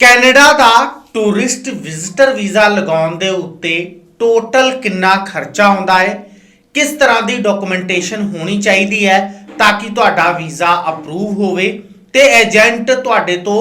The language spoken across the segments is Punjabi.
ਕੈਨੇਡਾ ਦਾ ਟੂਰਿਸਟ ਵਿਜ਼ਿਟਰ ਵੀਜ਼ਾ ਲਗਾਉਣ ਦੇ ਉੱਤੇ ਟੋਟਲ ਕਿੰਨਾ ਖਰਚਾ ਆਉਂਦਾ ਹੈ? ਕਿਸ ਤਰ੍ਹਾਂ ਦੀ ਡਾਕੂਮੈਂਟੇਸ਼ਨ ਹੋਣੀ ਚਾਹੀਦੀ ਹੈ ਤਾਂ ਕਿ ਤੁਹਾਡਾ ਵੀਜ਼ਾ ਅਪਰੂਵ ਹੋਵੇ? ਤੇ ਏਜੰਟ ਤੁਹਾਡੇ ਤੋਂ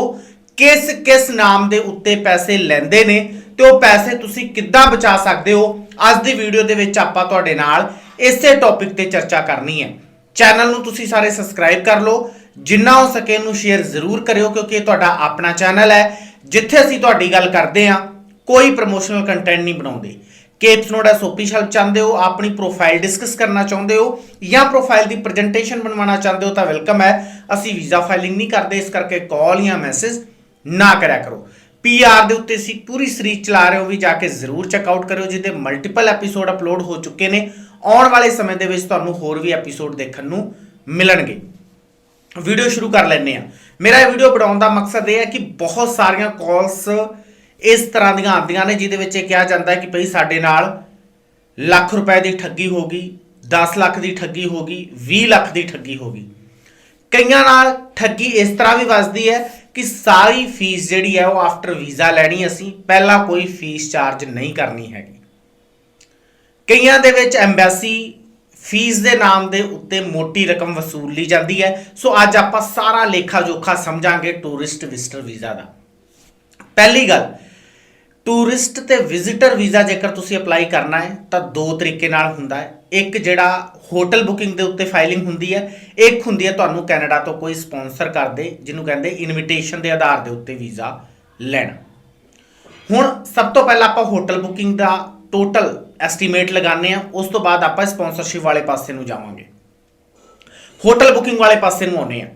ਕਿਸ ਕਿਸ ਨਾਮ ਦੇ ਉੱਤੇ ਪੈਸੇ ਲੈਂਦੇ ਨੇ ਤੇ ਉਹ ਪੈਸੇ ਤੁਸੀਂ ਕਿੱਦਾਂ ਬਚਾ ਸਕਦੇ ਹੋ? ਅੱਜ ਦੀ ਵੀਡੀਓ ਦੇ ਵਿੱਚ ਆਪਾਂ ਤੁਹਾਡੇ ਨਾਲ ਇਸੇ ਟੌਪਿਕ ਤੇ ਚਰਚਾ ਕਰਨੀ ਹੈ। ਚੈਨਲ ਨੂੰ ਤੁਸੀਂ ਸਾਰੇ ਸਬਸਕ੍ਰਾਈਬ ਕਰ ਲਓ। ਜਿੰਨਾ ਹੋ ਸਕੇ ਇਹਨੂੰ ਸ਼ੇਅਰ ਜ਼ਰੂਰ ਕਰਿਓ, ਕਿਉਂਕਿ ਇਹ ਤੁਹਾਡਾ ਆਪਣਾ ਚੈਨਲ ਹੈ। ਜਿੱਥੇ ਅਸੀਂ ਤੁਹਾਡੀ ਗੱਲ ਕਰਦੇ ਹਾਂ, ਕੋਈ ਪ੍ਰੋਮੋਸ਼ਨਲ ਕੰਟੈਂਟ ਨਹੀਂ ਬਣਾਉਂਦੇ। ਕੇਪਸ ਨੋਡ ਐਸਓਪੀ ਹੈਲਪ ਚਾਹੁੰਦੇ ਹੋ, ਆਪਣੀ ਪ੍ਰੋਫਾਈਲ ਡਿਸਕਸ ਕਰਨਾ ਚਾਹੁੰਦੇ ਹੋ, ਜਾਂ ਪ੍ਰੋਫਾਈਲ ਦੀ ਪ੍ਰੈਜੈਂਟੇਸ਼ਨ ਬਣਵਾਉਣਾ ਚਾਹੁੰਦੇ ਹੋ ਤਾਂ ਵੈਲਕਮ ਹੈ। ਅਸੀਂ ਵੀਜ਼ਾ ਫਾਈਲਿੰਗ ਨਹੀਂ ਕਰਦੇ, ਇਸ ਕਰਕੇ ਕਾਲ ਜਾਂ ਮੈਸੇਜ ਨਾ ਕਰਿਆ ਕਰੋ। ਪੀਆਰ ਦੇ ਉੱਤੇ ਅਸੀਂ ਪੂਰੀ ਸੀਰੀਜ਼ ਚਲਾ ਰਹੇ ਹੋ ਵੀ ਜਾ ਕੇ ਜ਼ਰੂਰ ਚੈੱਕ ਆਊਟ ਕਰਿਓ, ਜਿਹਦੇ ਮਲਟੀਪਲ ਐਪੀਸੋਡ ਅਪਲੋਡ ਹੋ ਚੁੱਕੇ ਨੇ। ਆਉਣ ਵਾਲੇ ਸਮੇਂ ਦੇ ਵਿੱਚ ਤੁਹਾਨੂੰ ਹੋਰ ਵੀ ਐਪੀਸੋਡ ਦੇਖਣ ਨੂੰ ਮਿਲਣਗੇ। ਵੀਡੀਓ ਸ਼ੁਰੂ ਕਰ ਲੈਂਦੇ ਆ ਮੇਰਾ ਇਹ ਵੀਡੀਓ ਬਣਾਉਣ ਦਾ ਮਕਸਦ ਇਹ ਹੈ ਕਿ ਬਹੁਤ ਸਾਰੀਆਂ ਕਾਲਸ ਇਸ ਤਰ੍ਹਾਂ ਦੀਆਂ ਆਉਂਦੀਆਂ ਨੇ, ਜਿਹਦੇ ਵਿੱਚ ਇਹ ਕਿਹਾ ਜਾਂਦਾ ਹੈ ਕਿ ਭਈ ਸਾਡੇ ਨਾਲ ਲੱਖ ਰੁਪਏ ਦੀ ਠੱਗੀ ਹੋ ਗਈ 10 ਲੱਖ ਦੀ ਠੱਗੀ ਹੋ ਗਈ 20 ਲੱਖ ਦੀ ਠੱਗੀ ਹੋ ਗਈ। ਕਈਆਂ ਨਾਲ ਠੱਗੀ ਇਸ ਤਰ੍ਹਾਂ ਵੀ ਵੱਜਦੀ ਹੈ ਕਿ ਸਾਰੀ ਫੀਸ ਜਿਹੜੀ ਹੈ ਉਹ ਆਫਟਰ ਵੀਜ਼ਾ ਲੈਣੀ ਅਸੀਂ, ਪਹਿਲਾਂ ਕੋਈ ਫੀਸ ਚਾਰਜ ਨਹੀਂ ਕਰਨੀ ਹੈਗੀ। ਕਈਆਂ ਦੇ ਵਿੱਚ ਐਮਬੈਸੀ ਫੀਸ ਦੇ ਨਾਮ ਦੇ ਉੱਤੇ ਮੋਟੀ ਰਕਮ ਵਸੂਲ ਲਈ ਜਾਂਦੀ ਹੈ। ਸੋ ਅੱਜ ਆਪਾਂ ਸਾਰਾ ਲੇਖਾ ਜੋਖਾ ਸਮਝਾਂਗੇ ਟੂਰਿਸਟ ਵਿਜ਼ਟਰ ਵੀਜ਼ਾ ਦਾ। ਪਹਿਲੀ ਗੱਲ, ਟੂਰਿਸਟ ਤੇ ਵਿਜ਼ਿਟਰ ਵੀਜ਼ਾ ਜੇਕਰ ਤੁਸੀਂ ਅਪਲਾਈ ਕਰਨਾ ਹੈ, ਤਾਂ ਦੋ ਤਰੀਕੇ ਨਾਲ ਹੁੰਦਾ ਹੈ। ਇੱਕ ਜਿਹੜਾ ਹੋਟਲ ਬੁਕਿੰਗ ਦੇ ਉੱਤੇ ਫਾਈਲਿੰਗ ਹੁੰਦੀ ਹੈ, ਇੱਕ ਹੁੰਦੀ ਹੈ ਤੁਹਾਨੂੰ ਕੈਨੇਡਾ ਤੋਂ ਕੋਈ ਸਪਾਂਸਰ ਕਰਦੇ ਜਿਹਨੂੰ ਕਹਿੰਦੇ ਇਨਵੀਟੇਸ਼ਨ ਦੇ ਆਧਾਰ ਦੇ ਉੱਤੇ ਵੀਜ਼ਾ ਲੈਣਾ। ਹੁਣ ਸਭ ਤੋਂ ਪਹਿਲਾਂ ਆਪਾਂ ਹੋਟਲ ਬੁਕਿੰਗ ਦਾ ਟੋਟਲ ਐਸਟੀਮੇਟ ਲਗਾਉਂਦੇ ਆ ਉਸ ਤੋਂ ਬਾਅਦ ਆਪਾਂ ਸਪਾਂਸਰਸ਼ਿਪ ਵਾਲੇ ਪਾਸੇ ਨੂੰ ਜਾਵਾਂਗੇ। ਹੋਟਲ ਬੁਕਿੰਗ ਵਾਲੇ ਪਾਸੇ ਨੂੰ ਆਉਨੇ ਆ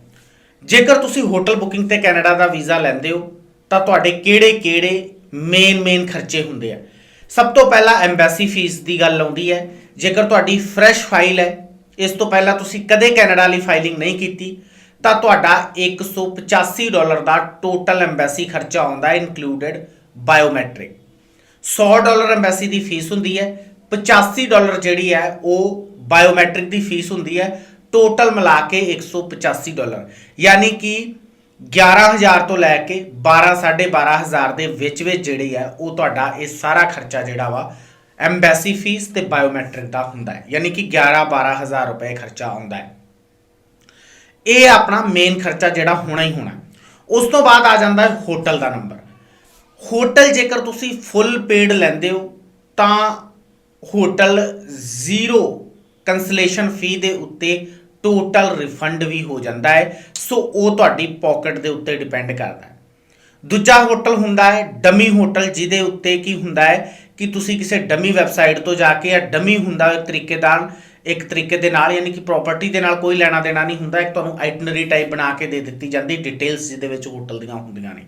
ਜੇਕਰ ਤੁਸੀਂ ਹੋਟਲ ਬੁਕਿੰਗ ਤੇ ਕੈਨੇਡਾ ਦਾ ਵੀਜ਼ਾ ਲੈਂਦੇ ਹੋ, ਤਾਂ ਤੁਹਾਡੇ ਕਿਹੜੇ-ਕਿਹੜੇ ਮੇਨ ਮੇਨ ਖਰਚੇ ਹੁੰਦੇ ਆ? ਸਭ ਤੋਂ ਪਹਿਲਾਂ ਐਮਬੈਸੀ ਫੀਸ ਦੀ ਗੱਲ ਆਉਂਦੀ ਹੈ। ਜੇਕਰ ਤੁਹਾਡੀ ਫਰੈਸ਼ ਫਾਈਲ ਹੈ, ਇਸ ਤੋਂ ਪਹਿਲਾਂ ਤੁਸੀਂ ਕਦੇ ਕੈਨੇਡਾ ਲਈ ਫਾਈਲਿੰਗ ਨਹੀਂ ਕੀਤੀ, ਤਾਂ ਤੁਹਾਡਾ 185 ਡਾਲਰ ਦਾ ਟੋਟਲ ਐਮਬੈਸੀ ਖਰਚਾ ਆਉਂਦਾ ਹੈ ਇਨਕਲੂਡਡ ਬਾਇਓਮੈਟ੍ਰਿਕ 100 ਡਾਲਰ ਐਮਬੈਸੀ ਦੀ ਫੀਸ ਹੁੰਦੀ ਹੈ 85 ਡਾਲਰ ਜਿਹੜੀ ਹੈ ਉਹ ਬਾਇਓਮੈਟ੍ਰਿਕ ਦੀ ਫੀਸ ਹੁੰਦੀ ਹੈ, ਟੋਟਲ ਮਿਲਾ ਕੇ 185 ਡਾਲਰ। ਯਾਨੀ ਕਿ 11000 ਤੋਂ ਲੈ ਕੇ 12 12500 ਦੇ ਵਿੱਚ ਵਿੱਚ ਜਿਹੜੀ ਹੈ ਉਹ ਤੁਹਾਡਾ ਇਹ ਸਾਰਾ ਖਰਚਾ ਜਿਹੜਾ ਵਾ ਐਮਬੈਸੀ ਫੀਸ ਤੇ ਬਾਇਓਮੈਟ੍ਰਿਕ ਦਾ ਹੁੰਦਾ ਹੈ। ਯਾਨੀ ਕਿ 11 12000 ਰੁਪਏ ਖਰਚਾ ਆਉਂਦਾ ਹੈ। ਇਹ ਆਪਣਾ ਮੇਨ ਖਰਚਾ ਜਿਹੜਾ ਹੋਣਾ ਹੀ ਹੋਣਾ। ਉਸ ਤੋਂ ਬਾਅਦ ਆ ਜਾਂਦਾ ਹੈ ਹੋਟਲ ਦਾ ਨੰਬਰ ਹੋਟਲ ਜੇਕਰ ਤੁਸੀਂ ਫੁੱਲ ਪੇਡ ਲੈਂਦੇ ਹੋ, ਤਾਂ ਹੋਟਲ ਜ਼ੀਰੋ ਕੰਸਲੇਸ਼ਨ ਫੀ ਦੇ ਉੱਤੇ ਟੋਟਲ ਰਿਫੰਡ ਵੀ ਹੋ ਜਾਂਦਾ ਹੈ। ਸੋ ਉਹ ਤੁਹਾਡੀ ਪਾਕਟ ਦੇ ਉੱਤੇ ਡਿਪੈਂਡ ਕਰਦਾ ਹੈ। ਦੂਜਾ ਹੋਟਲ ਹੁੰਦਾ ਹੈ ਡਮੀ ਹੋਟਲ, ਜਿਹਦੇ ਉੱਤੇ ਕੀ ਹੁੰਦਾ ਹੈ ਕਿ ਤੁਸੀਂ ਕਿਸੇ ਡਮੀ ਵੈਬਸਾਈਟ ਤੋਂ ਜਾ ਕੇ ਜਾਂ ਡਮੀ ਹੁੰਦਾ ਇੱਕ ਤਰੀਕੇ ਨਾਲ ਇੱਕ ਤਰੀਕੇ ਦੇ ਨਾਲ, ਯਾਨੀ ਕਿ ਪ੍ਰਾਪਰਟੀ ਦੇ ਨਾਲ ਕੋਈ ਲੈਣਾ ਦੇਣਾ ਨਹੀਂ ਹੁੰਦਾ, ਇੱਕ ਤੁਹਾਨੂੰ ਆਈਟਨਰੀ ਟਾਈਪ ਬਣਾ ਕੇ ਦੇ ਦਿੱਤੀ ਜਾਂਦੀ ਡਿਟੇਲਸ ਜਿਹਦੇ ਵਿੱਚ ਹੋਟਲ ਦੀਆਂ ਹੁੰਦੀਆਂ ਨੇ।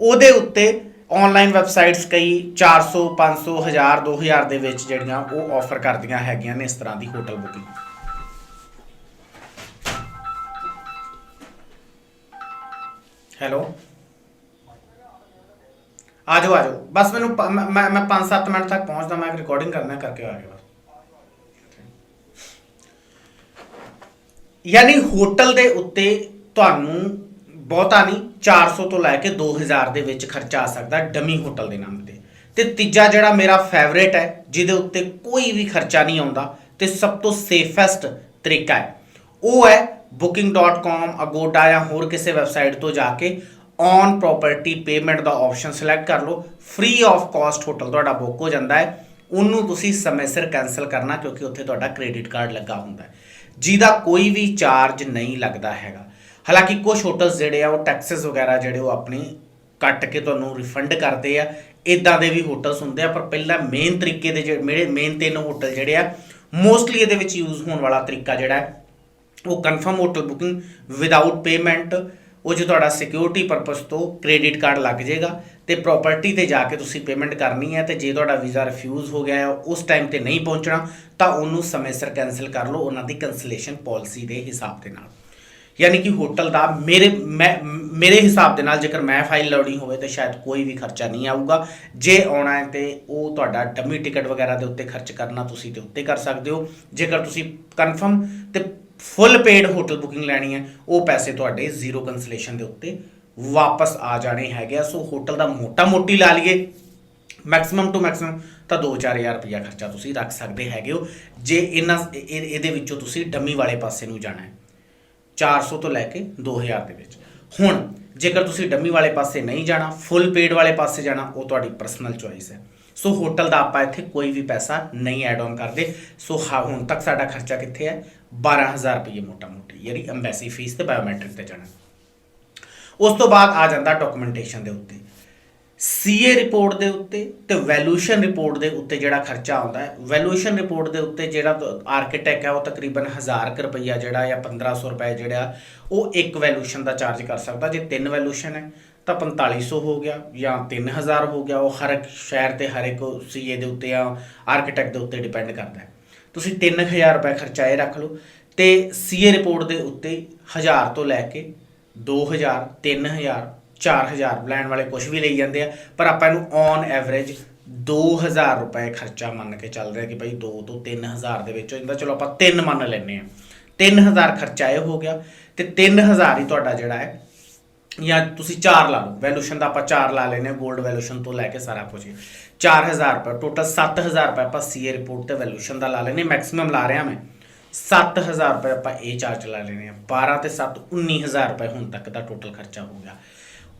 ਉਹਦੇ ਉੱਤੇ ਆਨਲਾਈਨ ਵੈਬਸਾਈਟਸ ਕਈ 400 500 1000 2000 ਦੇ ਵਿੱਚ ਜਿਹੜੀਆਂ ਉਹ ਆਫਰ ਕਰਦੀਆਂ ਹੈਗੀਆਂ ਨੇ ਇਸ ਤਰ੍ਹਾਂ ਦੀ ਹੋਟਲ ਬੁਕਿੰਗ ਹੈਲੋ ਆ ਜਾਓ ਆ ਜਾਓ। ਬਸ ਮੈਨੂੰ ਮੈਂ- ਮੈਂ ਮੈਂ 5-7 ਮਿੰਟ ਤੱਕ ਪਹੁੰਚਦਾ, ਮੈਂ ਰਿਕਾਰਡਿੰਗ ਕਰਨਾ ਕਰਕੇ ਆ ਗਿਆ। ਬਸ ਯਾਨੀ ਹੋਟਲ ਦੇ ਉੱਤੇ ਤੁਹਾਨੂੰ ਬਹੁਤਾ ਨਹੀਂ 400 ਤੋਂ ਲੈ ਕੇ 2000 ਦੇ ਵਿੱਚ ਖਰਚਾ ਆ ਸਕਦਾ ਡਮੀ ਹੋਟਲ ਦੇ ਨਾਮ ਤੇ। ਤੇ ਤੀਜਾ ਜਿਹੜਾ ਮੇਰਾ ਫੇਵਰੇਟ ਹੈ, ਜਿਹਦੇ ਉੱਤੇ ਕੋਈ ਵੀ ਖਰਚਾ ਨਹੀਂ ਆਉਂਦਾ ਤੇ ਸਭ ਤੋਂ ਸੇਫੈਸਟ ਤਰੀਕਾ ਹੈ, ਉਹ ਹੈ booking.com agoda ਜਾਂ ਹੋਰ ਕਿਸੇ ਵੈਬਸਾਈਟ ਤੋਂ ਜਾ ਕੇ ਔਨ ਪ੍ਰਾਪਰਟੀ ਪੇਮੈਂਟ ਦਾ ਆਪਸ਼ਨ ਸਿਲੈਕਟ ਕਰ ਲਓ। ਫ੍ਰੀ ਆਫ ਕਾਸਟ ਹੋਟਲ ਤੁਹਾਡਾ ਬੁੱਕ ਹੋ ਜਾਂਦਾ ਹੈ। ਉਹਨੂੰ ਤੁਸੀਂ ਸਮੇਂ ਸਿਰ ਕੈਨਸਲ ਕਰਨਾ ਕਿਉਂਕਿ ਉੱਥੇ ਤੁਹਾਡਾ ਕ੍ਰੈਡਿਟ ਕਾਰਡ ਲੱਗਾ ਹੁੰਦਾ ਹੈ। ਜਿਹਦਾ ਕੋਈ ਵੀ ਚਾਰਜ ਨਹੀਂ ਲੱਗਦਾ ਹੈਗਾ। ਹਾਲਾਂਕਿ ਕੁਝ ਹੋਟਲਸ ਜਿਹੜੇ ਆ, ਉਹ ਟੈਕਸਸ ਵਗੈਰਾ ਜਿਹੜੇ ਉਹ ਆਪਣੀ ਕੱਟ ਕੇ ਤੁਹਾਨੂੰ ਰਿਫੰਡ ਕਰਦੇ ਆ। ਇਦਾਂ ਦੇ ਵੀ ਹੋਟਲਸ ਹੁੰਦੇ ਆ, ਪਰ ਪਹਿਲਾਂ ਮੇਨ ਤਰੀਕੇ ਦੇ ਜਿਹੜੇ, ਮੇਰੇ ਮੇਨ ਤਿੰਨ ਹੋਟਲ ਜਿਹੜੇ ਆ ਮੋਸਟਲੀ ਇਹਦੇ ਵਿੱਚ ਯੂਜ਼ ਹੋਣ ਵਾਲਾ ਤਰੀਕਾ ਜਿਹੜਾ ਹੈ, ਉਹ confirm hotel booking without payment ਉਹ ਜੋ ਤੁਹਾਡਾ ਸਿਕਿਉਰਿਟੀ ਪਰਪਸ ਤੋਂ ਕ੍ਰੈਡਿਟ ਕਾਰਡ ਲੱਗ ਜਾਏਗਾ, ਤੇ ਪ੍ਰਾਪਰਟੀ ਤੇ ਜਾ ਕੇ ਤੁਸੀਂ ਪੇਮੈਂਟ ਕਰਨੀ ਹੈ, ਤੇ ਜੇ ਤੁਹਾਡਾ ਵੀਜ਼ਾ ਰਿਫਿਊਜ਼ ਹੋ ਗਿਆ ਹੈ, ਉਸ ਟਾਈਮ ਤੇ ਨਹੀਂ ਪਹੁੰਚਣਾ, ਤਾਂ ਉਹਨੂੰ ਸਮੇਂ ਸਿਰ ਕੈਨਸਲ ਕਰ ਲਓ, ਉਹਨਾਂ ਦੀ ਕੈਂਸਲੇਸ਼ਨ ਪਾਲਿਸੀ ਦੇ ਹਿਸਾਬ ਦੇ ਨਾਲ। ਯਾਨੀ ਕਿ ਹੋਟਲ ਦਾ ਮੇਰੇ, ਮੈਂ, ਮੇਰੇ ਹਿਸਾਬ ਦੇ ਨਾਲ ਜੇਕਰ ਮੈਂ ਫਾਈਲ ਲਾਉਣੀ ਹੋਵੇ ਤਾਂ ਸ਼ਾਇਦ ਕੋਈ ਵੀ ਖਰਚਾ ਨਹੀਂ ਆਊਗਾ। ਜੇ ਆਉਣਾ ਹੈ ਤੇ ਉਹ ਤੁਹਾਡਾ ਡਮੀ ਟਿਕਟ ਵਗੈਰਾ ਦੇ ਉੱਤੇ ਖਰਚ ਕਰਨਾ ਤੁਸੀਂ ਤੇ ਉੱਤੇ ਕਰ ਸਕਦੇ ਹੋ। ਜੇਕਰ ਤੁਸੀਂ ਕਨਫਰਮ ਤੇ ਫੁੱਲ ਪੇਡ ਹੋਟਲ ਬੁਕਿੰਗ ਲੈਣੀ ਹੈ, ਉਹ ਪੈਸੇ ਤੁਹਾਡੇ ਜ਼ੀਰੋ ਕੰਸਲੇਸ਼ਨ ਦੇ ਉੱਤੇ ਵਾਪਸ ਆ ਜਾਣੇ ਹੈਗੇ ਆ। ਸੋ ਹੋਟਲ ਦਾ ਮੋਟਾ ਮੋਟੀ ਲਾ ਲਈਏ। ਮੈਕਸਿਮਮ ਟੂ ਮੈਕਸਿਮਮ ਤਾਂ 2-4000 ਰੁਪਇਆ ਖਰਚਾ ਤੁਸੀਂ ਰੱਖ ਸਕਦੇ ਹੈਗੇ ਹੋ। ਜੇ ਇਹਨਾਂ, ਇਹ- ਇਹਦੇ ਵਿੱਚੋਂ ਤੁਸੀਂ ਡੰਮੀ ਵਾਲੇ ਪਾਸੇ ਨੂੰ ਜਾਣਾ ਹੈ। 400 ਤੋਂ ਲੈ ਕੇ 2000 ਦੇ ਵਿੱਚ। ਹੁਣ, ਜੇਕਰ ਤੁਸੀਂ ਡੰਮੀ ਵਾਲੇ ਪਾਸੇ ਨਹੀਂ ਜਾਣਾ, ਫੁੱਲ ਪੇਡ ਵਾਲੇ ਪਾਸੇ ਜਾਣਾ, ਉਹ ਤੁਹਾਡੀ ਪਰਸਨਲ ਚੋਇਸ ਹੈ। ਸੋ ਹੋਟਲ ਦਾ ਆਪਾਂ ਇੱਥੇ ਕੋਈ ਵੀ ਪੈਸਾ ਨਹੀਂ ਐਡ ਆਨ ਕਰਦੇ। ਸੋ ਹਾਂ, ਹੁਣ ਤੱਕ ਸਾਡਾ ਖਰਚਾ ਕਿੱਥੇ ਹੈ? 12000 ਰੁਪਏ ਮੋਟਾ ਮੋਟੀ ਯਾਨੀ ਐਮਬੈਸੀ ਫੀਸ ਤੇ ਬਾਇਓਮੈਟ੍ਰਿਕ ਤੇ ਜਾਣਾ। ਉਸ ਤੋਂ ਬਾਅਦ ਆ ਜਾਂਦਾ ਡਾਕੂਮੈਂਟੇਸ਼ਨ ਦੇ ਉੱਤੇ। ਸੀਏ ਰਿਪੋਰਟ ਦੇ ਉੱਤੇ ਤੇ ਵੈਲਿਊਸ਼ਨ ਰਿਪੋਰਟ ਦੇ ਉੱਤੇ ਜਿਹੜਾ ਖਰਚਾ ਆਉਂਦਾ ਹੈ ਵੈਲਿਊਸ਼ਨ ਰਿਪੋਰਟ ਦੇ ਉੱਤੇ ਜਿਹੜਾ ਆਰਕੀਟੈਕਟ ਹੈ, ਉਹ ਤਕਰੀਬਨ 1000 ਕੁ ਰੁਪਈਆ ਜਿਹੜਾ ਜਾਂ 1500 ਰੁਪਏ ਜਿਹੜਾ, ਉਹ ਇੱਕ ਵੈਲਿਊਸ਼ਨ ਦਾ ਚਾਰਜ ਕਰ ਸਕਦਾ। ਜੇ ਤਿੰਨ ਵੈਲਿਊਸ਼ਨ ਹੈ, ਤਾਂ 4500 ਹੋ ਗਿਆ ਜਾਂ 3000 ਹੋ ਗਿਆ। ਉਹ ਹਰ ਇੱਕ ਸ਼ਹਿਰ ਤੇ ਹਰ ਇੱਕ ਸੀਏ ਦੇ ਉੱਤੇ ਜਾਂ ਆਰਕੀਟੈਕਟ ਦੇ ਉੱਤੇ ਡਿਪੈਂਡ ਕਰਦਾ ਹੈ। ਤੁਸੀਂ 3000 ਰੁਪਏ ਖਰਚਾ ਇਹ ਰੱਖ ਲਓ ਤੇ ਸੀਏ ਰਿਪੋਰਟ ਦੇ ਉੱਤੇ 1000 ਤੋਂ ਲੈ ਕੇ 2000 3000 4000 ਲੈਣ ਵਾਲੇ ਕੁਝ ਵੀ ਲਈ ਜਾਂਦੇ ਆ, ਪਰ ਆਪਾਂ ਇਹਨੂੰ ਔਨ ਐਵਰੇਜ 2000 ਰੁਪਏ ਖਰਚਾ ਮੰਨ ਕੇ ਚੱਲ ਰਿਹਾ ਕਿ ਭਾਈ 2 ਤੋਂ 3000 ਦੇ ਵਿੱਚ ਹੋ ਜਾਂਦਾ ਚਲੋ ਆਪਾਂ 3 ਮੰਨ ਲੈਨੇ ਆ 3000 ਖਰਚਾ ਇਹ ਹੋ ਗਿਆ ਤੇ 3000 ਹੀ ਤੁਹਾਡਾ ਜਿਹੜਾ ਹੈ, ਜਾਂ ਤੁਸੀਂ 4 ਲਾ ਲਓ ਵੈਲੂਸ਼ਨ ਦਾ ਆਪਾਂ 4 ਲਾ ਲੈਨੇ 골ਡ ਵੈਲੂਸ਼ਨ ਤੋਂ ਲੈ ਕੇ ਸਾਰਾ ਕੁਝ 4000 ਰੁਪਏ ਟੋਟਲ 7000 ਰੁਪਏ ਆਪਾਂ ਸੀਏ ਰਿਪੋਰਟ ਤੇ ਵੈਲਿਊਸ਼ਨ ਦਾ ਲਾ ਲੈਨੇ ਮੈਕਸਿਮਮ ਲਾ ਰਿਹਾ ਮੈਂ। 7000 ਰੁਪਏ ਆਪਾਂ ਇਹ ਚਾਰਜ ਲਾ ਲੈਨੇ ਆ 12 ਤੇ 7 19000 ਰੁਪਏ ਹੁਣ ਤੱਕ ਦਾ ਟੋਟਲ ਖਰਚਾ ਹੋ ਗਿਆ।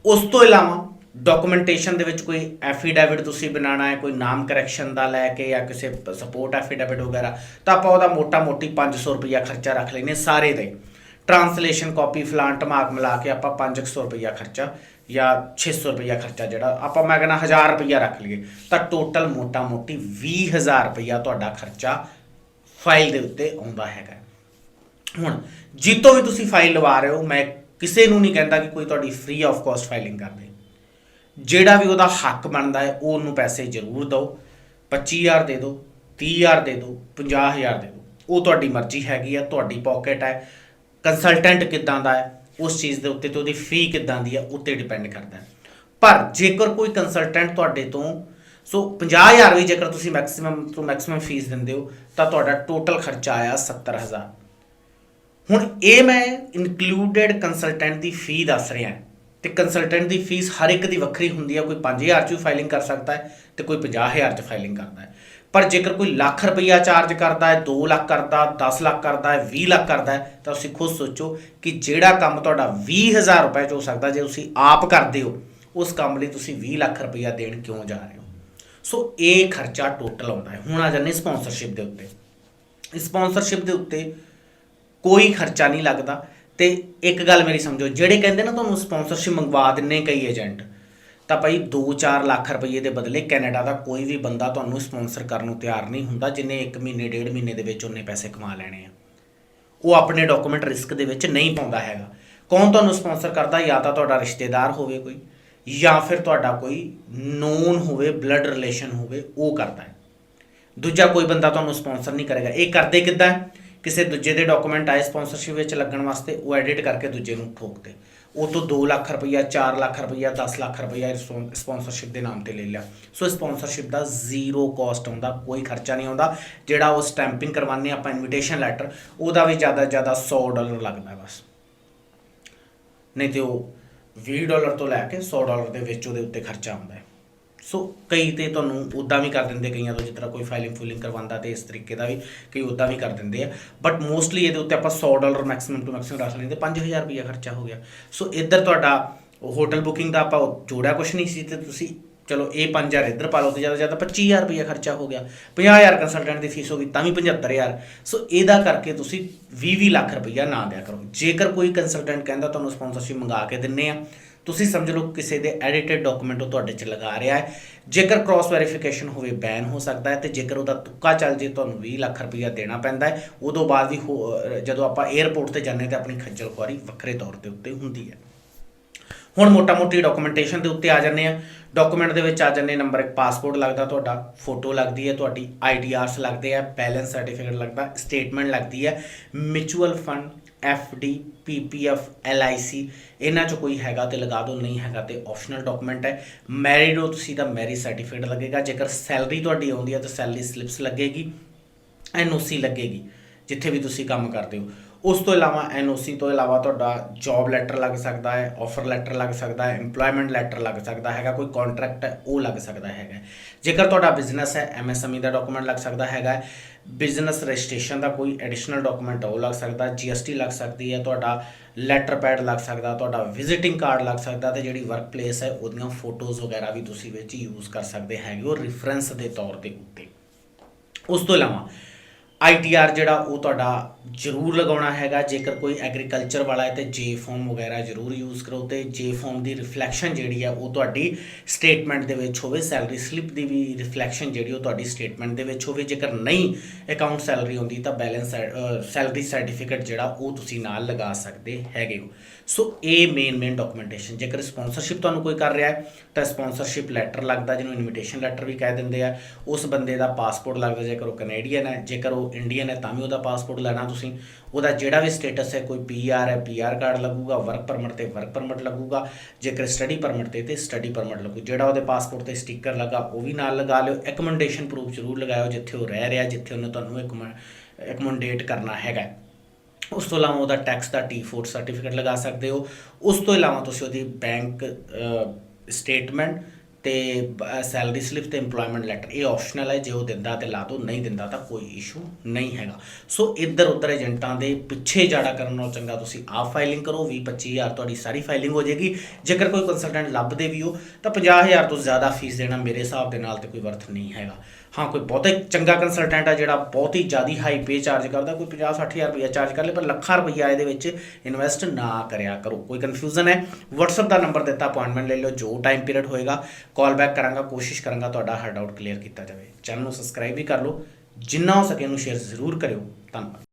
ਉਸ ਤੋਂ ਇਲਾਵਾ ਡਾਕੂਮੈਂਟੇਸ਼ਨ ਦੇ ਵਿੱਚ ਕੋਈ ਐਫੀਡੈਵਿਟ ਤੁਸੀਂ ਬਣਾਉਣਾ ਹੈ, ਕੋਈ ਨਾਮ ਕਰੈਕਸ਼ਨ ਦਾ ਲੈ ਕੇ ਜਾਂ ਕਿਸੇ ਸਪੋਰਟ ਐਫੀਡੈਵਿਟ ਵਗੈਰਾ, ਤਾਂ ਆਪਾਂ ਉਹਦਾ ਮੋਟਾ ਮੋਟੀ 500 ਰੁਪਇਆ ਖਰਚਾ ਰੱਖ ਲੈਨੇ ਸਾਰੇ ਦੇ। ਟ੍ਰਾਂਸਲੇਸ਼ਨ ਕਾਪੀ ਫਲਾਨ ਟਮਾਕ ਮਿਲਾ ਕੇ ਆਪਾਂ 500 ਰੁਪਇਆ ਖਰਚਾ ਜਾਂ 600 ਰੁਪਇਆ ਖਰਚਾ ਜਿਹੜਾ, ਆਪਾਂ ਮੈਂ ਕਹਿੰਦਾ 1000 ਰੁਪਇਆ ਰੱਖ ਲਈਏ, ਤਾਂ ਟੋਟਲ ਮੋਟਾ ਮੋਟੀ 20000 ਰੁਪਇਆ ਤੁਹਾਡਾ ਖਰਚਾ ਫਾਈਲ ਦੇ ਉੱਤੇ ਆਉਂਦਾ ਹੈਗਾ। ਹੁਣ, ਜਿੱਤੋਂ ਵੀ ਤੁਸੀਂ ਫਾਈਲ ਲਵਾ ਰਹੇ ਹੋ, ਮੈਂ ਕਿਸੇ ਨੂੰ ਨਹੀਂ ਕਹਿੰਦਾ ਕਿ ਕੋਈ ਤੁਹਾਡੀ ਫ੍ਰੀ ਆਫ ਕਾਸਟ ਫਾਈਲਿੰਗ ਕਰ ਦੇ। ਜਿਹੜਾ ਵੀ ਉਹਦਾ ਹੱਕ ਬਣਦਾ ਹੈ ਉਹ ਉਹਨੂੰ ਪੈਸੇ ਜ਼ਰੂਰ ਦਿਓ। 25000 ਦੇ ਦਿਓ 30000 ਦੇ ਦਿਓ 50000 ਦੇ ਦਿਓ। ਉਹ ਤੁਹਾਡੀ ਮਰਜ਼ੀ ਹੈਗੀ ਹੈ ਤੁਹਾਡੀ ਪਾਕਟ ਹੈ। ਕੰਸਲਟੈਂਟ ਕਿੱਦਾਂ ਦਾ ਹੈ, ਉਸ ਚੀਜ਼ ਦੇ ਉੱਤੇ ਤੇ ਉਹਦੀ ਫੀ ਕਿੱਦਾਂ ਦੀ ਹੈ ਉੱਤੇ ਡਿਪੈਂਡ ਕਰਦਾ ਹੈ। ਪਰ ਜੇਕਰ ਕੋਈ ਕੰਸਲਟੈਂਟ ਤੁਹਾਡੇ ਤੋਂ, ਸੋ 50000 ਵੀ ਜੇਕਰ ਤੁਸੀਂ ਮੈਕਸਿਮਮ ਤੋਂ ਮੈਕਸਿਮਮ ਫੀਸ ਦਿੰਦੇ ਹੋ, ਤਾਂ ਤੁਹਾਡਾ ਟੋਟਲ ਖਰਚਾ ਆਇਆ 70000 ਹੁਣ ਇਹ ਮੈਂ ਇਨਕਲੂਡਡ ਕੰਸਲਟੈਂਟ ਦੀ ਫੀ ਦੱਸ ਰਿਹਾ ਤੇ ਕੰਸਲਟੈਂਟ ਦੀ ਫੀਸ ਹਰ ਇੱਕ ਦੀ ਵੱਖਰੀ ਹੁੰਦੀ ਹੈ ਕੋਈ 5000 ਚ ਵੀ ਫਾਈਲਿੰਗ ਕਰ ਸਕਦਾ ਹੈ ਤੇ ਕੋਈ 50000 ਚ ਫਾਈਲਿੰਗ ਕਰਦਾ ਹੈ। ਪਰ ਜੇਕਰ ਕੋਈ ਲੱਖ ਰੁਪਈਆ ਚਾਰਜ ਕਰਦਾ ਹੈ 2 ਲੱਖ ਕਰਦਾ 10 ਲੱਖ ਕਰਦਾ ਹੈ 20 ਲੱਖ ਕਰਦਾ ਹੈ, ਤਾਂ ਤੁਸੀਂ ਖੁਦ ਸੋਚੋ ਕਿ ਜਿਹੜਾ ਕੰਮ ਤੁਹਾਡਾ 20000 ਰੁਪਏ ਚ ਹੋ ਸਕਦਾ, ਜੇ ਤੁਸੀਂ ਆਪ ਕਰਦੇ ਹੋ, ਉਸ ਕੰਮ ਲਈ ਤੁਸੀਂ 20 ਲੱਖ ਰੁਪਈਆ ਦੇਣ ਕਿਉਂ ਜਾ ਰਹੇ ਹੋ? ਸੋ ਇਹ ਖਰਚਾ ਟੋਟਲ ਆਉਂਦਾ ਹੈ। ਹੁਣ ਆ ਜਾਂਦੇ ਸਪਾਂਸਰਸ਼ਿਪ ਦੇ ਉੱਤੇ। ਸਪਾਂਸਰਸ਼ਿਪ ਦੇ ਉੱਤੇ ਕੋਈ ਖਰਚਾ ਨਹੀਂ ਲੱਗਦਾ। ਤੇ ਇੱਕ ਗੱਲ ਮੇਰੀ ਸਮਝੋ, ਜਿਹੜੇ ਕਹਿੰਦੇ ਨਾ ਤੁਹਾਨੂੰ ਸਪਾਂਸਰਸ਼ਿਪ ਮੰਗਵਾ ਦਿੰਨੇ ਕਈ ਏਜੰਟ ਤਾਂ ਭਾਈ 2-4 ਲੱਖ ਰੁਪਏ ਦੇ ਬਦਲੇ ਕੈਨੇਡਾ ਦਾ ਕੋਈ ਵੀ ਬੰਦਾ ਤੁਹਾਨੂੰ ਸਪਾਂਸਰ ਕਰਨ ਨੂੰ ਤਿਆਰ ਨਹੀਂ ਹੁੰਦਾ, ਜਿਨੇ 1 ਮਹੀਨੇ, ਡੇਢ ਮਹੀਨੇ ਦੇ ਵਿੱਚ ਉਹਨੇ ਪੈਸੇ ਕਮਾ ਲੈਣੇ ਆ। ਉਹ ਆਪਣੇ ਡਾਕੂਮੈਂਟ ਰਿਸਕ ਦੇ ਵਿੱਚ ਨਹੀਂ ਪਾਉਂਦਾ ਹੈਗਾ। ਕੌਣ ਤੁਹਾਨੂੰ ਸਪਾਂਸਰ ਕਰਦਾ? ਜਾਂ ਤਾਂ ਤੁਹਾਡਾ ਰਿਸ਼ਤੇਦਾਰ ਹੋਵੇ ਕੋਈ, ਜਾਂ ਫਿਰ ਤੁਹਾਡਾ ਕੋਈ ਨੋਨ ਹੋਵੇ ਬਲੱਡ ਰਿਲੇਸ਼ਨ ਹੋਵੇ, ਉਹ ਕਰਦਾ ਹੈ। ਦੂਜਾ ਕੋਈ ਬੰਦਾ ਤੁਹਾਨੂੰ ਸਪਾਂਸਰ ਨਹੀਂ ਕਰੇਗਾ। ਇਹ ਕਰਦੇ ਕਿੱਦਾਂ ਹੈ? ਕਿਸੇ ਦੂਜੇ ਦੇ ਡਾਕੂਮੈਂਟ ਆਏ ਸਪਾਂਸਰਸ਼ਿਪ ਵਿੱਚ ਲੱਗਣ ਵਾਸਤੇ, ਉਹ ਐਡਿਟ ਕਰਕੇ ਦੂਜੇ ਨੂੰ ਠੋਕਦੇ। ਉਹ ਤੋਂ 2 ਲੱਖ ਰੁਪਈਆ 4 ਲੱਖ ਰੁਪਈਆ 10 ਲੱਖ ਰੁਪਈਆ ਸਪਾਂਸਰਸ਼ਿਪ ਦੇ ਨਾਮ ਤੇ ਲੈ ਲਿਆ। ਸੋ ਸਪਾਂਸਰਸ਼ਿਪ ਦਾ ਜ਼ੀਰੋ ਕਾਸਟ ਆਉਂਦਾ ਕੋਈ ਖਰਚਾ ਨਹੀਂ ਆਉਂਦਾ। ਜਿਹੜਾ ਉਹ ਸਟੈਂਪਿੰਗ ਕਰਵਾਉਂਦੇ ਆਪਾਂ ਇਨਵੀਟੇਸ਼ਨ ਲੈਟਰ ਉਹਦਾ ਵੀ ਜ਼ਿਆਦਾ ਤੋਂ ਜ਼ਿਆਦਾ 100 ਡਾਲਰ ਲੱਗਦਾ ਬਸ। ਨਹੀਂ ਤੇ ਉਹ 20 ਡਾਲਰ ਤੋਂ ਲੈ ਕੇ 100 ਡਾਲਰ ਦੇ ਵਿੱਚ ਉਹਦੇ ਉੱਤੇ ਖਰਚਾ ਆਉਂਦਾ ਹੈ। ਸੋ ਕਈ ਤੇ ਤੁਹਾਨੂੰ ਉਦਾਂ ਵੀ ਕਰ ਦਿੰਦੇ, ਕਈਆਂ ਤੋਂ ਜਿਸ ਤਰ੍ਹਾਂ ਕੋਈ ਫਾਈਲਿੰਗ ਫੂਲਿੰਗ ਕਰਵਾਉਂਦਾ ਤੇ ਇਸ ਤਰੀਕੇ ਦਾ ਵੀ ਕਈ ਉਦਾਂ ਵੀ ਕਰ ਦਿੰਦੇ ਆ। ਬਟ ਮੋਸਟਲੀ ਇਹਦੇ ਉੱਤੇ ਆਪਾਂ 100 ਡਾਲਰ ਮੈਕਸਿਮਮ ਟੂ ਮੈਕਸਿਮਮ ਰੱਖ ਲੈਂਦੇ 5000 ਰੁਪਇਆ ਖਰਚਾ ਹੋ ਗਿਆ। ਸੋ ਇੱਧਰ ਤੁਹਾਡਾ ਹੋਟਲ ਬੁਕਿੰਗ ਦਾ ਆਪਾਂ ਜੋੜਿਆ ਕੁਛ ਨਹੀਂ ਸੀ ਤੇ ਤੁਸੀਂ, ਚਲੋ ਇਹ 5000 ਇੱਧਰ ਪਾ ਲਓ ਤੇ ਜ਼ਿਆਦਾ ਜ਼ਿਆਦਾ 25000 ਰੁਪਇਆ ਖਰਚਾ ਹੋ ਗਿਆ। 50000 ਕੰਸਲਟੈਂਟ ਦੀ ਫੀਸ ਹੋ ਗਈ, ਤਾਂ ਵੀ 75000 ਸੋ ਇਹਦਾ ਕਰਕੇ ਤੁਸੀਂ 20-20 ਲੱਖ ਰੁਪਈਆ ਨਾ ਦਿਆ ਕਰੋ। ਜੇਕਰ ਕੋਈ ਕੰਸਲਟੈਂਟ ਕਹਿੰਦਾ, ਤੁਹਾਨੂੰ ਸਪਾਂਸਰਸ਼ਿਪ ਮੰਗਾ ਕੇ ਦਿੰਨੇ ਆ ਤੁਸੀਂ ਸਮਝ ਲਓ ਕਿਸੇ ਦੇ ਐਡਿਟਡ ਡਾਕੂਮੈਂਟ ਉਹ ਤੁਹਾਡੇ 'ਚ ਲਗਾ ਰਿਹਾ ਹੈ। ਜੇਕਰ ਕ੍ਰਾਸ ਵੈਰੀਫਿਕੇਸ਼ਨ ਹੋਵੇ ਬੈਨ ਹੋ ਸਕਦਾ ਹੈ ਤੇ ਜੇਕਰ ਉਹਦਾ ਤੁੱਕਾ ਚੱਲ ਜੇ, ਤੁਹਾਨੂੰ 20 ਲੱਖ ਰੁਪਇਆ ਦੇਣਾ ਪੈਂਦਾ ਹੈ। ਉਦੋਂ ਬਾਅਦ ਵੀ ਹੋ- ਜਦੋਂ ਆਪਾਂ 에ਅਰਪੋਰਟ ਤੇ ਜਾਂਦੇ ਤੇ ਆਪਣੀ ਖੱਜਲ ਖੁਆਰੀ ਵੱਖਰੇ ਤੌਰ ਦੇ ਉੱਤੇ ਹੁੰਦੀ ਹੈ। ਹੁਣ ਮੋਟਾ ਮੋਟੀ ਡਾਕੂਮੈਂਟੇਸ਼ਨ ਦੇ ਉੱਤੇ ਆ ਜਾਂਦੇ ਆ ਡਾਕੂਮੈਂਟ ਦੇ ਵਿੱਚ ਆ ਜਾਂਦੇ ਨੰਬਰ ਇੱਕ ਪਾਸਪੋਰਟ ਲੱਗਦਾ ਤੁਹਾਡਾ ਫੋਟੋ ਲੱਗਦੀ ਹੈ, ਤੁਹਾਡੀ ਆਈਡੀਆਰਸ ਲੱਗਦੇ ਆ ਬੈਲੈਂਸ ਸਰਟੀਫਿਕੇਟ ਲੱਗਦਾ ਸਟੇਟਮੈਂਟ ਲੱਗਦੀ ਹੈ। Mutual fund D PPF LIC ਇਹਨਾਂ ਚ ਕੋਈ ਹੈਗਾ ਤੇ ਲਗਾ ਦਿਓ, ਨਹੀਂ ਹੈਗਾ ਤੇ ਆਪਸ਼ਨਲ ਡਾਕੂਮੈਂਟ ਹੈ। ਮੈਰਿਡ ਹੋ ਤੁਸੀਂ ਤਾਂ ਮੈਰਿਜ ਸਰਟੀਫਿਕੇਟ ਲੱਗੇਗਾ, ਜੇਕਰ ਸੈਲਰੀ ਤੁਹਾਡੀ ਆਉਂਦੀ ਹੈ ਤਾਂ ਸੈਲਰੀ ਸਲਿਪਸ ਲੱਗੇਗੀ ਐਨਓਸੀ ਲੱਗੇਗੀ, ਜਿੱਥੇ ਵੀ ਤੁਸੀਂ ਕੰਮ ਕਰਦੇ ਹੋ। ਉਸ ਤੋਂ ਇਲਾਵਾ ਐਨਓਸੀ ਤੋਂ ਇਲਾਵਾ ਤੁਹਾਡਾ ਜੌਬ ਲੈਟਰ ਲੱਗ ਸਕਦਾ ਹੈ ਆਫਰ ਲੈਟਰ ਲੱਗ ਸਕਦਾ ਹੈ, EMPLOYMENT ਲੈਟਰ ਲੱਗ ਸਕਦਾ ਹੈਗਾ, ਕੋਈ ਕੰਟਰੈਕਟ ਹੈ, ਉਹ ਲੱਗ ਸਕਦਾ ਹੈਗਾ ਜੇਕਰ ਤੁਹਾਡਾ ਬਿਜ਼ਨਸ ਹੈ ਐਮਐਸਐਮਈ ਦਾ ਡਾਕੂਮੈਂਟ ਲੱਗ ਸਕਦਾ ਹੈਗਾ ਬਿਜ਼ਨਸ ਰਜਿਸਟ੍ਰੇਸ਼ਨ ਦਾ ਕੋਈ ਐਡੀਸ਼ਨਲ ਡਾਕੂਮੈਂਟ ਉਹ ਲੱਗ ਸਕਦਾ ਜੀਐਸਟੀ ਲੱਗ ਸਕਦੀ ਹੈ, ਤੁਹਾਡਾ ਲੈਟਰ ਪੈਡ ਲੱਗ ਸਕਦਾ, ਤੁਹਾਡਾ ਵਿਜ਼ਿਟਿੰਗ ਕਾਰਡ ਲੱਗ ਸਕਦਾ ਤੇ ਜਿਹੜੀ ਵਰਕ ਪਲੇਸ ਹੈ, ਉਹਦੀਆਂ ਫੋਟੋਜ਼ ਵਗੈਰਾ ਵੀ ਤੁਸੀਂ ਵਿੱਚ ਯੂਜ਼ ਕਰ ਸਕਦੇ ਹੈਗੇ ਹੋ ਰੈਫਰੈਂਸ ਦੇ ਤੌਰ ਦੇ ਉੱਤੇ। ਉਸ ਤੋਂ ਇਲਾਵਾ ਆਈਟੀਆਰ ਜਿਹੜਾ ਉਹ ਤੁਹਾਡਾ ਜ਼ਰੂਰ ਲਗਾਉਣਾ ਹੈਗਾ। ਜੇਕਰ ਕੋਈ ਐਗਰੀਕਲਚਰ ਵਾਲਾ ਹੈ ਤੇ ਜੇ ਫਾਰਮ ਵਗੈਰਾ ਜ਼ਰੂਰ ਯੂਜ਼ ਕਰੋ ਤੇ ਜੇ ਫਾਰਮ ਦੀ ਰਿਫਲੈਕਸ਼ਨ ਜਿਹੜੀ ਹੈ ਉਹ ਤੁਹਾਡੀ ਸਟੇਟਮੈਂਟ ਦੇ ਵਿੱਚ ਹੋਵੇ। ਸੈਲਰੀ ਸਲਿੱਪ ਦੀ ਵੀ ਰਿਫਲੈਕਸ਼ਨ ਜਿਹੜੀ ਉਹ ਤੁਹਾਡੀ ਸਟੇਟਮੈਂਟ ਦੇ ਵਿੱਚ ਹੋਵੇ। ਜੇਕਰ ਨਹੀਂ ਅਕਾਊਂਟ ਸੈਲਰੀ ਹੁੰਦੀ ਤਾਂ ਬੈਲੈਂਸ ਸੈਲਰੀ ਸਰਟੀਫਿਕੇਟ ਜਿਹੜਾ ਉਹ ਤੁਸੀਂ ਨਾਲ ਲਗਾ ਸਕਦੇ ਹੈਗੇ ਹੋ। ਸੋ ਇਹ ਮੇਨ ਮੇਨ ਡਾਕੂਮੈਂਟੇਸ਼ਨ ਜੇਕਰ ਸਪਾਂਸਰਸ਼ਿਪ ਤੁਹਾਨੂੰ ਕੋਈ ਕਰ ਰਿਹਾ ਹੈ, ਤਾਂ ਸਪਾਂਸਰਸ਼ਿਪ ਲੈਟਰ ਲੱਗਦਾ ਜਿਹਨੂੰ ਇਨਵੀਟੇਸ਼ਨ ਲੈਟਰ ਵੀ ਕਹਿ ਦਿੰਦੇ ਆ। ਉਸ ਬੰਦੇ ਦਾ ਪਾਸਪੋਰਟ ਲੱਗਦਾ ਜੇਕਰ ਉਹ ਕੈਨੇਡੀਅਨ ਹੈ। ਜੇਕਰ ਉਹ ਇੰਡੀਅਨ ਹੈ ਤਾਂ ਵੀ ਉਹਦਾ ਪਾਸਪੋਰਟ ਲੈਣਾ। ਤੁਸੀਂ, ਉਹਦਾ ਜਿਹੜਾ ਵੀ ਸਟੇਟਸ ਹੈ, ਕੋਈ ਪੀਆਰ ਹੈ ਪੀਆਰ ਕਾਰਡ ਲੱਗੂਗਾ ਵਰਕ ਪਰਮਿਟ ਤੇ ਵਰਕ ਪਰਮਿਟ ਲੱਗੂਗਾ, ਜੇਕਰ ਸਟੱਡੀ ਪਰਮਿਟ ਤੇ ਤੇ ਸਟੱਡੀ ਪਰਮਿਟ ਲੱਗੂ। ਜਿਹੜਾ ਉਹਦੇ ਪਾਸਪੋਰਟ ਤੇ ਸਟicker ਲੱਗਾ, ਉਹ ਵੀ ਨਾਲ ਲਗਾ ਲਿਓ। ਐਕਮੈਂਡੇਸ਼ਨ ਪ੍ਰੂਫ ਜ਼ਰੂਰ ਲਗਾਇਓ, ਜਿੱਥੇ ਉਹ ਰਹਿ ਰਿਹਾ, ਜਿੱਥੇ ਉਹਨੇ ਤੁਹਾਨੂੰ ਐਕਮੈਂਡੇਟ ਕਰਨਾ ਹੈਗਾ। ਉਸ ਤੋਂ ਇਲਾਵਾ ਉਹਦਾ ਟੈਕਸ ਦਾ T4 ਸਰਟੀਫਿਕੇਟ ਲਗਾ ਸਕਦੇ ਹੋ। ਉਸ ਤੋਂ ਇਲਾਵਾ ਤੁਸੀਂ ਉਹਦੀ ਬੈਂਕ ਸਟੇਟਮੈਂਟ ਤੇ ਸੈਲਰੀ ਸਲਿੱਪ ਤੇ EMPLOYMENT ਲੈਟਰ ਇਹ ਆਪਸ਼ਨਲ ਹੈ, ਜੇ ਉਹ ਦਿੰਦਾ ਤੇ ਲਾ ਦੋ, ਨਹੀਂ ਦਿੰਦਾ ਤਾਂ ਕੋਈ ਇਸ਼ੂ ਨਹੀਂ ਹੈਗਾ। ਸੋ ਇੱਧਰ ਉੱਧਰ ਏਜੰਟਾਂ ਦੇ ਪਿੱਛੇ ਜਾੜਾ ਕਰਨ ਨਾਲੋਂ ਚੰਗਾ ਤੁਸੀਂ ਆਪ ਫਾਈਲਿੰਗ ਕਰੋ 20 25000 ਤੁਹਾਡੀ ਸਾਰੀ ਫਾਈਲਿੰਗ ਹੋ ਜਾਏਗੀ। ਜੇਕਰ ਕੋਈ ਕੰਸਲਟੈਂਟ ਲੱਭਦੇ ਵੀ ਹੋ, ਤਾਂ 50000 ਤੋਂ ਜ਼ਿਆਦਾ ਫੀਸ ਦੇਣਾ ਮੇਰੇ ਹਿਸਾਬ ਦੇ ਨਾਲ ਤੇ ਕੋਈ ਵਰਥ ਨਹੀਂ ਹੈਗਾ। ਹਾਂ, ਕੋਈ ਬਹੁਤ ਹੀ ਚੰਗਾ ਕੰਸਲਟੈਂਟ ਆ ਜਿਹੜਾ ਬਹੁਤ ਹੀ ਜ਼ਿਆਦੀ ਹਾਈ ਪੇ ਚਾਰਜ ਕਰਦਾ, ਕੋਈ 50 60000 ਰੁਪਇਆ ਚਾਰਜ ਕਰ ਲੇ, ਪਰ ਲੱਖਾਂ ਰੁਪਇਆ ਇਹਦੇ ਵਿੱਚ ਇਨਵੈਸਟ ਨਾ ਕਰਿਆ ਕਰੋ। ਕੋਈ ਕਨਫਿਊਜ਼ਨ ਹੈ? WhatsApp ਦਾ ਨੰਬਰ ਦਿੱਤਾ ਅਪਾਇੰਟਮੈਂਟ ਲੈ ਲਿਓ, ਜੋ ਟਾਈਮ ਪੀਰੀਅਡ ਹੋਏਗਾ। ਕਾਲ ਬੈਕ ਕਰਾਂਗਾ, ਕੋਸ਼ਿਸ਼ ਕਰਾਂਗਾ ਤੁਹਾਡਾ ਹਰ ਡਾਊਟ ਕਲੀਅਰ ਕੀਤਾ ਜਾਵੇ। ਚੈਨਲ ਨੂੰ ਸਬਸਕ੍ਰਾਈਬ ਵੀ ਕਰ ਲਓ। ਜਿੰਨਾ ਹੋ ਸਕੇ ਇਹਨੂੰ ਸ਼ੇਅਰ ਜ਼ਰੂਰ ਕਰਿਓ। ਧੰਨਵਾਦ।